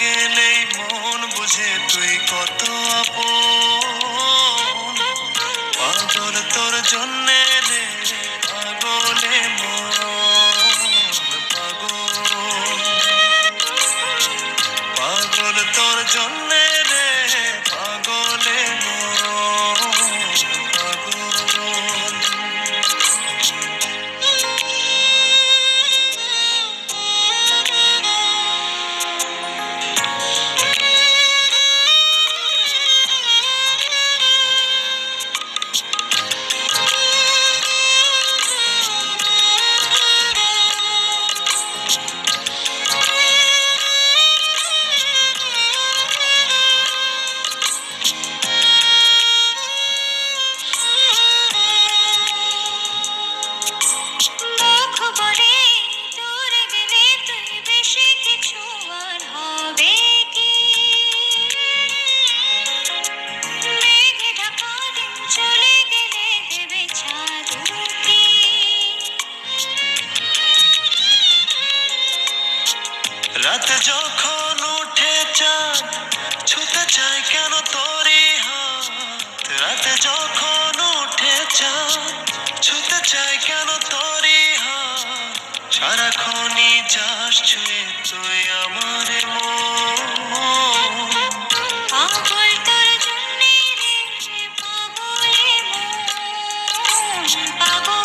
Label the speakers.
Speaker 1: গেলেই মন বুঝে তুই কত আপন। পাগল তোর জন্য রাত যখন উঠে চাঁদ, ছুতে চায় কেন তোরে হাত? রাত যখন উঠে চাঁদ, ছুতে চায় কেন তোরে হাত? সারা খনি যাস ছুঁয়ে তুই আমার পাগল